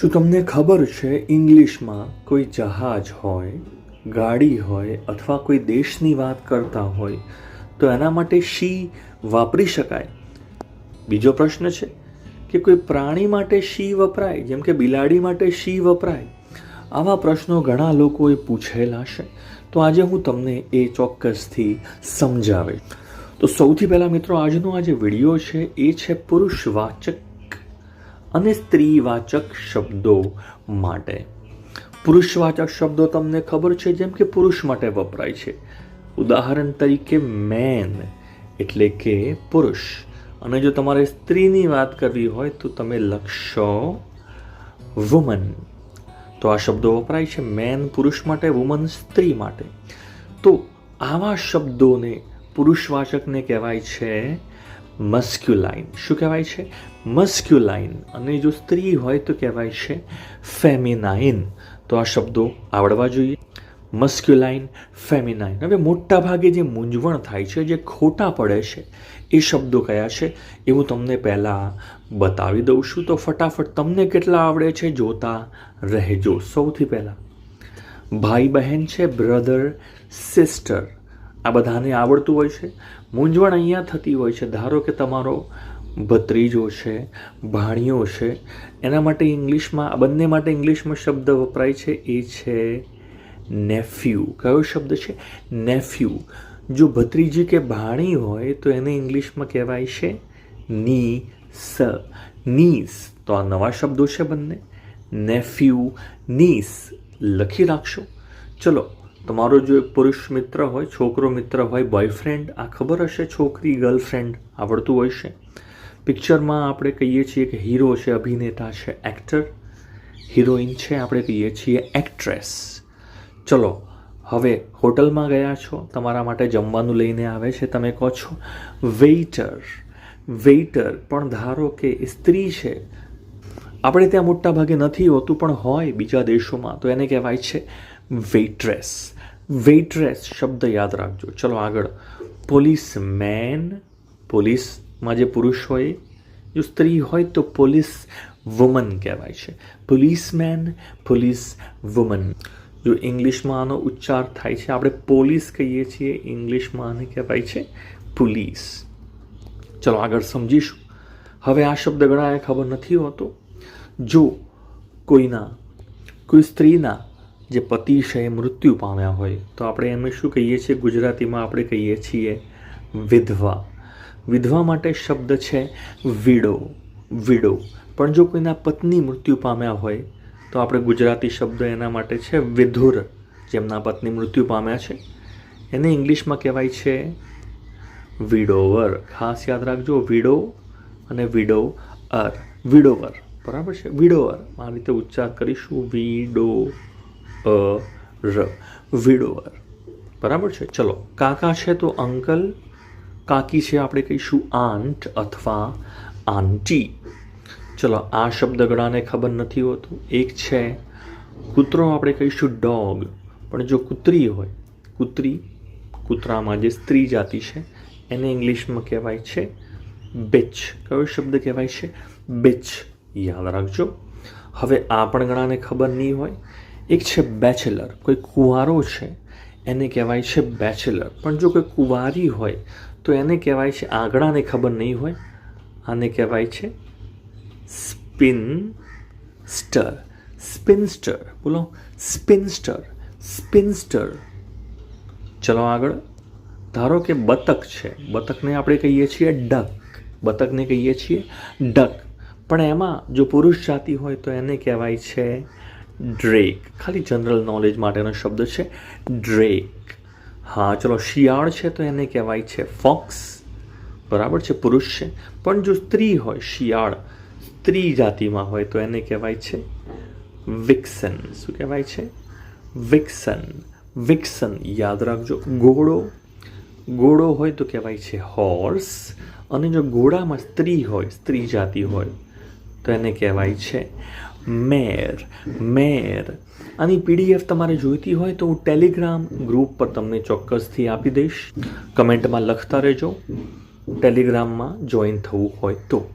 શું તમને ખબર છે, ઇંગ્લિશમાં કોઈ જહાજ હોય, ગાડી હોય અથવા કોઈ દેશની વાત કરતા હોય, તો એના માટે શી વાપરી શકાય? બીજો પ્રશ્ન છે કે કોઈ પ્રાણી માટે શી વપરાય? જેમ કે બિલાડી માટે શી વપરાય? આવા પ્રશ્નો ઘણા લોકોએ પૂછેલા છે. તો આજે હું તમને એ ચોક્કસથી સમજાવે તો સૌથી પહેલાં મિત્રો, આજનો આ જે વીડિયો છે, એ છે પુરુષવાચક અને સ્ત્રીવાચક શબ્દો માટે. પુરુષવાચક શબ્દો તમને ખબર છે? જેમ કે પુરુષ માટે વપરાય છે. ઉદાહરણ તરીકે મેન એટલે કે પુરુષ. અને જો તમારે સ્ત્રીની વાત કરવી હોય તો તમે લખશો વુમન તો આ શબ્દો વપરાય છે મેન પુરુષ માટે વુમન સ્ત્રી માટે. તો આવા શબ્દોને પુરુષવાચકને કહેવાય છે મસ્ક્યુલાઇન. શું કહેવાય છે? મસ્ક્યુલાઇન. અને જો સ્ત્રી હોય તો કહેવાય છે ફેમિનાઇન. તો આ શબ્દો આવડવા જોઈએ. Masculine, feminine. હવે મોટા ભાગે જે મૂંઝવણ થાય છે, જે ખોટા પડે છે, એ શબ્દો કયા છે? એ હું તમને પહેલાં બતાવી દઉં છું. તો ફટાફટ તમને કેટલા આવડે છે? જોતા રહેજો. સૌથી પહેલાં. ભાઈ બહેન છે, બ્રધર, સિસ્ટર. આ બધાને આવડતું હોય છે. મૂંઝવણ અહીંયા થતી હોય છે. ધારો કે તમારો ભત્રીજો છે, ભાણિયો છે, એના માટે ઇંગ્લિશમાં, આ બંને માટે ઇંગ્લિશમાં શબ્દ વપરાય છે. એ છે નેફ્યુ. કયો શબ્દ છે? નેફ્યુ. જો ભત્રીજી કે ભાણી હોય તો એને ઇંગ્લિશમાં કહેવાય છે ની સ નીસ. તો આ નવા શબ્દો છે બંને. નેફ્યુ. નીસ. લખી રાખશો. ચલો તમારો જો પુરુષ મિત્ર હોય, છોકરો મિત્ર હોય બોયફ્રેન્ડ આ ખબર હશે છોકરી ગર્લફ્રેન્ડ આવડતું હોય છે? પિક્ચરમાં આપણે કહીએ છીએ કે હીરો છે, અભિનેતા છે એક્ટર હિરોઈન છે, આપણે કહીએ છીએ એક્ટ્રેસ ચલો, હવે હોટલમાં ગયા છો, તમારા માટે જમવાનું લઈને આવે છે, તમે કહો છો વેઇટર વેઇટર પણ ધારો કે સ્ત્રી છે. આપણે ત્યાં મોટા ભાગે નથી હોતું, પણ હોય બીજા દેશોમાં, તો એને કહેવાય છે વેઇટ્રેસ વેઇટ્રેસ શબ્દ યાદ રાખજો. ચલો આગળ. પોલીસ મેન પોલીસમાં જે પુરુષ હોય, જો સ્ત્રી હોય તો પોલીસ વુમન કહેવાય છે. Policeman, police woman. જો ઇંગ્લિશમાં આનો ઉચ્ચાર થાય છે, આપણે પોલીસ કહીએ છીએ, ઇંગ્લિશમાં આને કહેવાય છે પોલીસ. ચલો આગળ સમજીશું. હવે આ શબ્દ ઘણાને ખબર નથી હોતો. જો કોઈના, કોઈ સ્ત્રીના જે પતિ છે એ મૃત્યુ પામ્યા હોય, તો આપણે એમ શું કહીએ છીએ? ગુજરાતીમાં આપણે કહીએ છીએ વિધવા. વિધવા માટે શબ્દ છે વિડો વિડો. પણ જો કોઈના પત્ની મૃત્યુ પામ્યા હોય, તો આપણે ગુજરાતી શબ્દ એના માટે છે વિધુર, જેમના પત્ની મૃત્યુ પામ્યા છે. એને ઇંગ્લિશમાં કહેવાય છે વિડોવર. ખાસ યાદ રાખજો, વિડો અને વિડો અર વિડોવર. બરાબર છે? વિડોવર આ રીતે ઉચ્ચાર કરીશું. વિડો. અ ર વિડોવર. બરાબર છે? ચલો, કાકા છે તો અંકલ, કાકી છે આપણે કહીશું આંટ અથવા આંટી. ચલો, આ શબ્દ ઘણાને ખબર નથી હોતું. એક છે કૂતરો આપણે કહીશું ડોગ. પણ જો કૂતરી હોય, કૂતરી, કૂતરામાં જે સ્ત્રી જાતિ છે, એને ઇંગ્લિશમાં કહેવાય છે બેચ કયો શબ્દ કહેવાય છે? બેચ યાદ રાખજો. હવે આ પણ ઘણાને ખબર નહીં હોય. એક છે બેચલર, કોઈ કુંવારો છે, એને કહેવાય છે બેચલર. પણ જો કોઈ કુંવારી હોય, તો એને કહેવાય છે આંગળાને ખબર નહીં હોય, આને કહેવાય છે સ્પિન સ્ટર સ્પિનસ્ટર, બોલો. સ્પિનસ્ટર સ્પિનસ્ટર. ચલો આગળ. ધારો કે બતક છે. બતકને આપણે કહીએ છીએ ડક. બતકને કહીએ છીએ ડક. પણ એમાં જો પુરુષ જાતિ હોય, તો એને કહેવાય છે ડ્રેક ખાલી જનરલ નોલેજ માટેનો શબ્દ છે ડ્રેક હા, ચલો, શિયાળ છે તો એને કહેવાય છે ફોક્સ બરાબર છે, પુરુષ છે. પણ જો સ્ત્રી હોય, શિયાળ, સ્ત્રી જાતિમાં હોય તો એને કહેવાય છે વિક્સન શું કહેવાય છે? વિક્સન વિક્સન યાદ રાખજો. ઘોડો. ઘોડો હોય તો કહેવાય છે હોર્સ અને જો ઘોડામાં સ્ત્રી હોય, સ્ત્રી જાતિ હોય, તો એને કહેવાય છે મેર મેર. આની પીડીએફ તમારે જોઈતી હોય તો હું ટેલિગ્રામ ગ્રુપ પર તમને ચોક્કસથી આપી દઈશ. કમેન્ટમાં લખતા રહેજો. ટેલિગ્રામમાં જોઈન થવું હોય તો.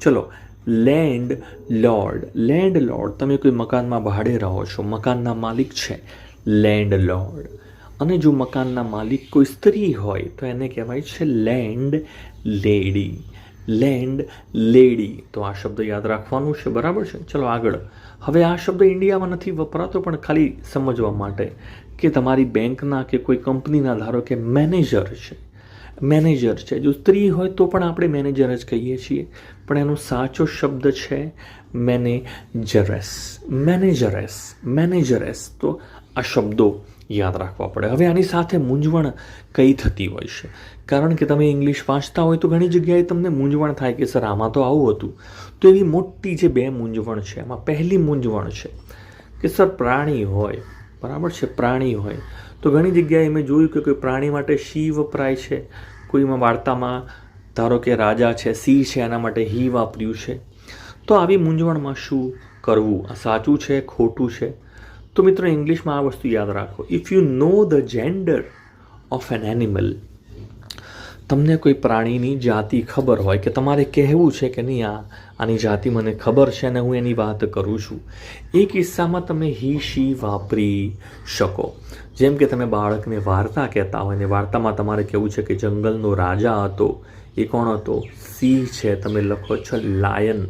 ચલો, લેન્ડ લોર્ડ. લેન્ડ લોર્ડ, તમે કોઈ મકાનમાં ભાડે રહો છો, મકાનના માલિક છે. Landlord. અને જો મકાનના માલિક કોઈ સ્ત્રી હોય, તો એને કહેવાય છે લેન્ડ લેડી. Land lady. તો આ શબ્દ યાદ રાખવાનું છે, બરાબર છે? ચલો આગળ. હવે આ શબ્દ ઇન્ડિયામાં નથી વપરાતો, પણ ખાલી સમજવા માટે કે તમારી બેંકના કે કોઈ કંપનીના, ધારો કે મેનેજર છે. મેનેજર છે. જો સ્ત્રી હોય તો પણ આપણે મેનેજર જ કહીએ છીએ. પણ એનો સાચો શબ્દ છે મેનેજરેસ. મેનેજરેસ. મેનેજરેસ. તો આ શબ્દો યાદ રાખવા પડે. હવે આની સાથે મૂંઝવણ કઈ થતી હોય છે? કારણ કે તમે ઇંગ્લિશ વાંચતા હોય તો ઘણી જગ્યાએ તમને મૂંઝવણ થાય કે, સર, આમાં તો આવું હતું. તો એવી મોટી જે બે મૂંઝવણ છે એમાં પહેલી મૂંઝવણ છે કે, સર, પ્રાણી હોય. બરાબર છે, પ્રાણી હોય. તો ઘણી જગ્યાએ મેં જોયું કે કોઈ પ્રાણી માટે શી વપરાય છે. કોઈમાં વાર્તામાં ધારો કે રાજા છે સિંહ છે એના માટે હી વાપર્યું છે. તો આવી મૂંઝવણમાં શું કરવું? આ સાચું છે, ખોટું છે? તો મિત્રો ઇંગ્લિશમાં આ વસ્તુ યાદ રાખો. If you know the gender of an animal તમને કોઈ પ્રાણીની જાતિ ખબર હોય કે તમારે કહેવું છે કે નહીં, આ આની જાતિ મને ખબર છે અને હું એની વાત કરું છું. એ કિસ્સામાં તમે હી, શી વાપરી શકો. જેમ કે તમે બાળકને વાર્તા કહેતા હોય ને વાર્તામાં તમારે કહેવું છે કે જંગલનો રાજા હતો. એ કોણ હતો? સિંહ છે. તમે લખો છો લાયન.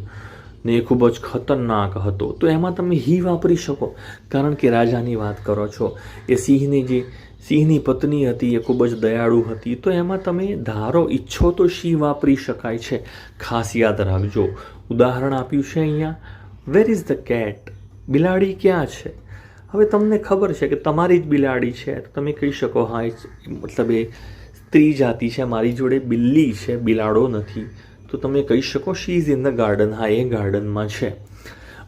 ને એ ખૂબ જ ખતરનાક હતો. તો એમાં તમે હી વાપરી શકો. કારણ કે રાજાની વાત કરો છો, એ સિંહની જે, સિંહની પત્ની હતી, એ ખૂબ જ દયાળુ હતી. તો એમાં તમે ધારો ઈચ્છો તો શી વાપરી શકાય છે? ખાસ યાદ રાખજો. ઉદાહરણ આપ્યું છે અહીંયા. વેર ઇઝ ધ કેટ બિલાડી ક્યાં છે? હવે તમને ખબર છે કે તમારી જ બિલાડી છે. તો તમે કહી શકો, હા મતલબ એ સ્ત્રી જાતિ છે, મારી જોડે બિલ્લી છે, બિલાડો નથી. તો તમે કહી શકો she is in the garden હા, એ ગાર્ડનમાં છે.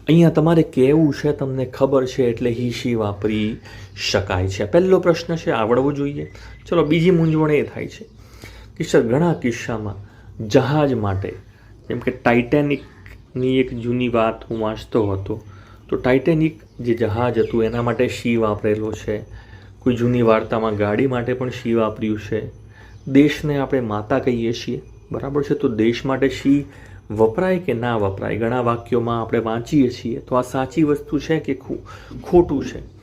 અહીંયા તમારે કેવું છે તમને ખબર છે એટલે હી શી વાપરી શકાય છે. પહેલો પ્રશ્ન છે, આવડવો જોઈએ. ચલો, બીજી મૂંઝવણ એ થાય છે કે સર, ઘણા કિસ્સામાં જહાજ માટે, જેમ કે ટાઇટેનિકની એક જૂની વાત હું વાંચતો હતો, તો ટાઇટેનિક જે જહાજ હતું, એના માટે શી વાપરેલો છે. કોઈ જૂની વાર્તામાં ગાડી માટે પણ શી વાપર્યું છે. દેશને આપણે માતા કહીએ છીએ. બરાબર છે? તો દેશ માટે શી વપરાય કે ના વપરાય? ઘણા વાક્યોમાં આપણે વાંચીએ છીએ. તો આ સાચી વસ્તુ છે કે ખોટું છે?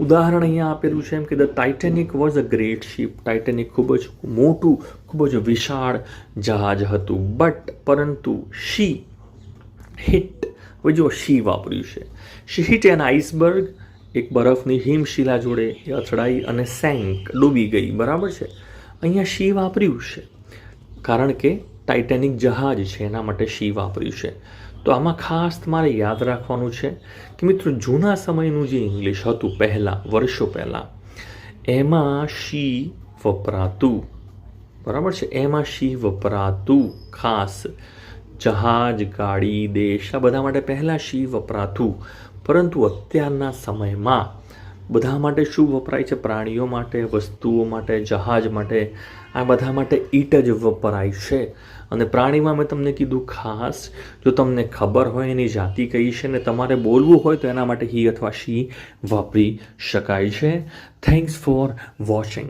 ઉદાહરણ અહીંયા આપેલું છે એમ કે the Titanic was a great ship. Titanic ખૂબ જ મોટું, ખૂબ જ વિશાળ જહાજ હતું. બટ પરંતુ શી હિટ, હવે જો શી વાપર્યું છે. શી હિટ એન આઈસબર્ગ એક બરફની હિમશિલા જોડે અથડાઈ અને સેન્ક ડૂબી ગઈ. બરાબર છે? અહીંયા શી વાપર્યું છે? કારણ કે ટાઇટેનિક જહાજ છે, એના માટે શી વાપર્યું છે. તો આમાં ખાસ તમારે યાદ રાખવાનું છે કે મિત્રો, જૂના સમયનું જે ઇંગ્લિશ હતું, પહેલાં, વર્ષો પહેલાં, એમાં શી વપરાતું. બરાબર છે? એમાં શી વપરાતું. ખાસ જહાજ, ગાડી, દેશ, આ બધા માટે પહેલાં શી વપરાતું. પરંતુ અત્યારના સમયમાં બધા માટે શું વપરાય છે? પ્રાણીઓ માટે, વસ્તુઓ માટે, જહાજ માટે? આ બધા માટે ઈટ જ વપરાય છે. અને પ્રાણીમાં મેં તમને કીધું ખાસ, જો તમને ખબર હોય, એની જાતિ કઈ છે ને તમારે બોલવું હોય તો એના માટે હી અથવા શી વાપરી શકાય છે. Thanks for watching